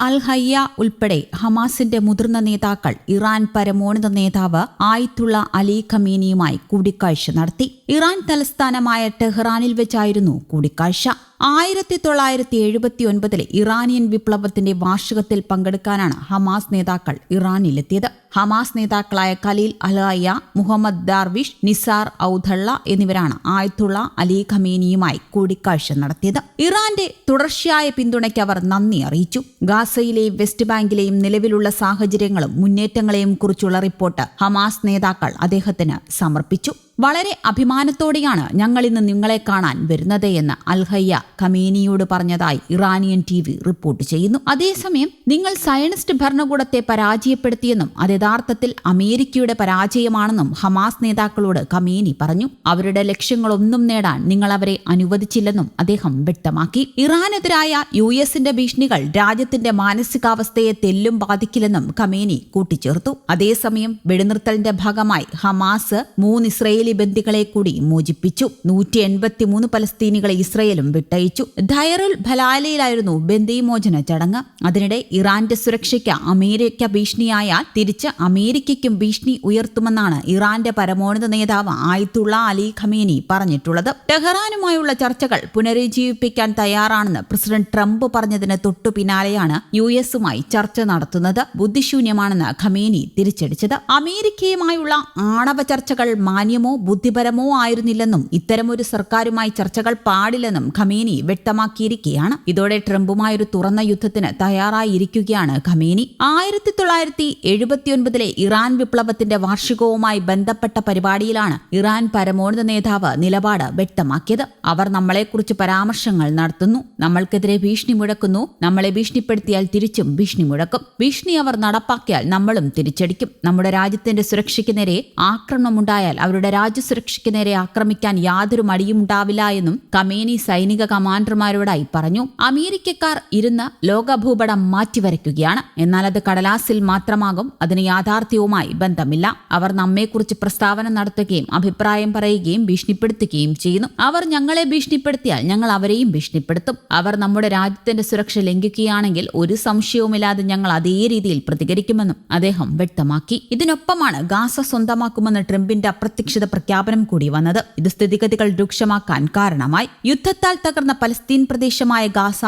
അൽ ഹയ്യ ഉൾപ്പെടെ ഹമാസിന്റെ മുതിർന്ന നേതാക്കൾ ഇറാൻ പരമോന്നത നേതാവ് ആയിത്തുള്ള അലി ഖമീനിയുമായി കൂടിക്കാഴ്ച നടത്തി. ഇറാൻ തലസ്ഥാനമായ ടെഹ്റാനിൽ വെച്ചായിരുന്നു കൂടിക്കാഴ്ച. ആയിരത്തി തൊള്ളായിരത്തി എഴുപത്തി ഒൻപതിലെ ഇറാനിയൻ വിപ്ലവത്തിന്റെ വാർഷികത്തിൽ പങ്കെടുക്കാനാണ് ഹമാസ് നേതാക്കൾ ഇറാനിലെത്തിയത്. ഹമാസ് നേതാക്കളായ ഖലീൽ അലായ മുഹമ്മദ് ദാർവിഷ് നിസാർ ഔധള്ള എന്നിവരാണ് ആയത്തുള്ള അലി ഖമീനിയുമായി കൂടിക്കാഴ്ച നടത്തിയത്. ഇറാന്റെ തുടർച്ചയായ പിന്തുണയ്ക്ക് അവർ നന്ദി അറിയിച്ചു. ഗാസയിലെയും വെസ്റ്റ് ബാങ്കിലെയും നിലവിലുള്ള സാഹചര്യങ്ങളും മുന്നേറ്റങ്ങളെയും കുറിച്ചുള്ള റിപ്പോർട്ട് ഹമാസ് നേതാക്കൾ അദ്ദേഹത്തിന് സമർപ്പിച്ചു. വളരെ അഭിമാനത്തോടെയാണ് ഞങ്ങൾ ഇന്ന് നിങ്ങളെ കാണാൻ വരുന്നത് എന്ന് അൽഹയ്യ ഖമീനിയോട് പറഞ്ഞതായി ഇറാനിയൻ ടി വി റിപ്പോർട്ട് ചെയ്യുന്നു. അതേസമയം നിങ്ങൾ സയനിസ്റ്റ് ഭരണകൂടത്തെ പരാജയപ്പെടുത്തിയെന്നും അത് യഥാർത്ഥത്തിൽ അമേരിക്കയുടെ പരാജയമാണെന്നും ഹമാസ് നേതാക്കളോട് ഖമീനി പറഞ്ഞു. അവരുടെ ലക്ഷ്യങ്ങളൊന്നും നേടാൻ നിങ്ങൾ അവരെ അനുവദിച്ചില്ലെന്നും അദ്ദേഹം വ്യക്തമാക്കി. ഇറാനെതിരായ യു എസിന്റെ ഭീഷണികൾ രാജ്യത്തിന്റെ മാനസികാവസ്ഥയെ തെല്ലും ബാധിക്കില്ലെന്നും ഖമീനി കൂട്ടിച്ചേർത്തു. അതേസമയം വെടിനിർത്തലിന്റെ ഭാഗമായി ഹമാസ് മൂന്ന് ഇസ്രയേലി ബന്ദികളെ കൂടി മോചിപ്പിച്ചു. നൂറ്റി എൺപത്തിമൂന്ന് പലസ്തീനികളെ ഇസ്രയേലും വിട്ടയച്ചു. ധൈറുൽ ഭലാലയിലായിരുന്നു ബന്ദിമോചന ചടങ്ങ്. അതിനിടെ ഇറാന്റെ സുരക്ഷയ്ക്ക് അമേരിക്ക ഭീഷണിയായാൽ തിരിച്ച് അമേരിക്കയ്ക്കും ഭീഷണി ഉയർത്തുമെന്നാണ് ഇറാന്റെ പരമോന്നത നേതാവ് ആയിത്തുള്ള അലി ഖമേനി പറഞ്ഞിട്ടുള്ളത്. ടെഹ്റാനുമായുള്ള ചർച്ചകൾ പുനരുജ്ജീവിപ്പിക്കാൻ തയ്യാറാണെന്ന് പ്രസിഡന്റ് ട്രംപ് പറഞ്ഞതിന് തൊട്ടു പിന്നാലെയാണ് യു എസുമായി ചർച്ച നടത്തുന്നത്. ബുദ്ധിശൂന്യമാണെന്ന് ഖമേനി തിരിച്ചടിച്ചത്. അമേരിക്കയുമായുള്ള ആണവ ചർച്ചകൾ മാന്യമോ ബുദ്ധിപരമോ ആയിരുന്നില്ലെന്നും ഇത്തരമൊരു സർക്കാരുമായി ചർച്ചകൾ പാടില്ലെന്നും ഖമേനി വ്യക്തമാക്കിയിരിക്കുകയാണ്. ഇതോടെ ട്രംപുമായൊരു തുറന്ന യുദ്ധത്തിന് തയ്യാറായിരിക്കുകയാണ് ഖമേനി. ആയിരത്തി തൊള്ളായിരത്തി എഴുപത്തിയൊൻപതിലെ ഇറാൻ വിപ്ലവത്തിന്റെ വാർഷികവുമായി ബന്ധപ്പെട്ട പരിപാടിയിലാണ് ഇറാൻ പരമോന്നത നേതാവ് നിലപാട് വ്യക്തമാക്കിയത്. അവർ നമ്മളെക്കുറിച്ച് പരാമർശങ്ങൾ നടത്തുന്നു. നമ്മൾക്കെതിരെ ഭീഷണി മുഴക്കുന്നു. നമ്മളെ ഭീഷണിപ്പെടുത്തിയാൽ തിരിച്ചും ഭീഷണി മുഴക്കും. ഭീഷണി അവർ നടപ്പാക്കിയാൽ നമ്മളും തിരിച്ചടിക്കും. നമ്മുടെ രാജ്യത്തിന്റെ സുരക്ഷയ്ക്ക് നേരെ ആക്രമണമുണ്ടായാൽ അവരുടെ രാജ്യസുരക്ഷയ്ക്ക് നേരെ ആക്രമിക്കാൻ യാതൊരു മടിയും ഉണ്ടാവില്ല എന്നും കമേനി സൈനിക കമാൻഡർമാരോടായി പറഞ്ഞു. അമേരിക്കക്കാർ ഇരുന്ന് ലോകഭൂപടം മാറ്റിവരയ്ക്കുകയാണ്. എന്നാൽ അത് കടലാസിൽ മാത്രമാകും. അതിന് യാഥാർത്ഥ്യവുമായി ബന്ധമില്ല. അവർ നമ്മെക്കുറിച്ച് പ്രസ്താവന നടത്തുകയും അഭിപ്രായം പറയുകയും ഭീഷണിപ്പെടുത്തുകയും ചെയ്യുന്നു. അവർ ഞങ്ങളെ ഭീഷണിപ്പെടുത്തിയാൽ ഞങ്ങൾ അവരെയും ഭീഷണിപ്പെടുത്തും. അവർ നമ്മുടെ രാജ്യത്തിന്റെ സുരക്ഷ ലംഘിക്കുകയാണെങ്കിൽ ഒരു സംശയവുമില്ലാതെ ഞങ്ങൾ അതേ രീതിയിൽ പ്രതികരിക്കുമെന്നും അദ്ദേഹം വ്യക്തമാക്കി. ഇതിനൊപ്പമാണ് ഗാസ സ്വന്തമാക്കുമെന്ന് ട്രംപിന്റെ അപ്രത്യക്ഷിത പ്രഖ്യാപനം കൂടി വന്നത്. ഇത് സ്ഥിതിഗതികൾ രൂക്ഷമാക്കാൻ കാരണമായി. യുദ്ധത്താൽ തകർന്ന പലസ്തീൻ പ്രദേശമായ ഗാസ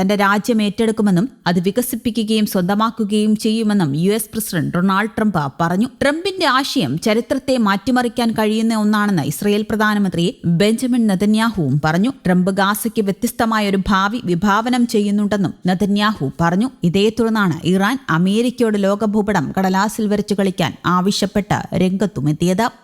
തന്റെ രാജ്യം ഏറ്റെടുക്കുമെന്നും അത് വികസിപ്പിക്കുകയും സ്വന്തമാക്കുകയും ചെയ്യുമെന്നും U S president Donald Trump പറഞ്ഞു. ട്രംപിന്റെ ആശയം ചരിത്രത്തെ മാറ്റിമറിക്കാൻ കഴിയുന്ന ഒന്നാണെന്ന് ഇസ്രയേൽ പ്രധാനമന്ത്രി ബെഞ്ചമിൻ നെതന്യാഹുവും പറഞ്ഞു. ട്രംപ് ഗാസയ്ക്ക് വ്യത്യസ്തമായ ഒരു ഭാവി വിഭാവനം ചെയ്യുന്നുണ്ടെന്നും നെതന്യാഹു പറഞ്ഞു. ഇതേ തുടർന്നാണ് ഇറാൻ അമേരിക്കയോട് ലോകഭൂപടം കടലാസിൽ വരച്ചു കളിക്കാൻ ആവശ്യപ്പെട്ട് രംഗത്തുമെത്തിയത്.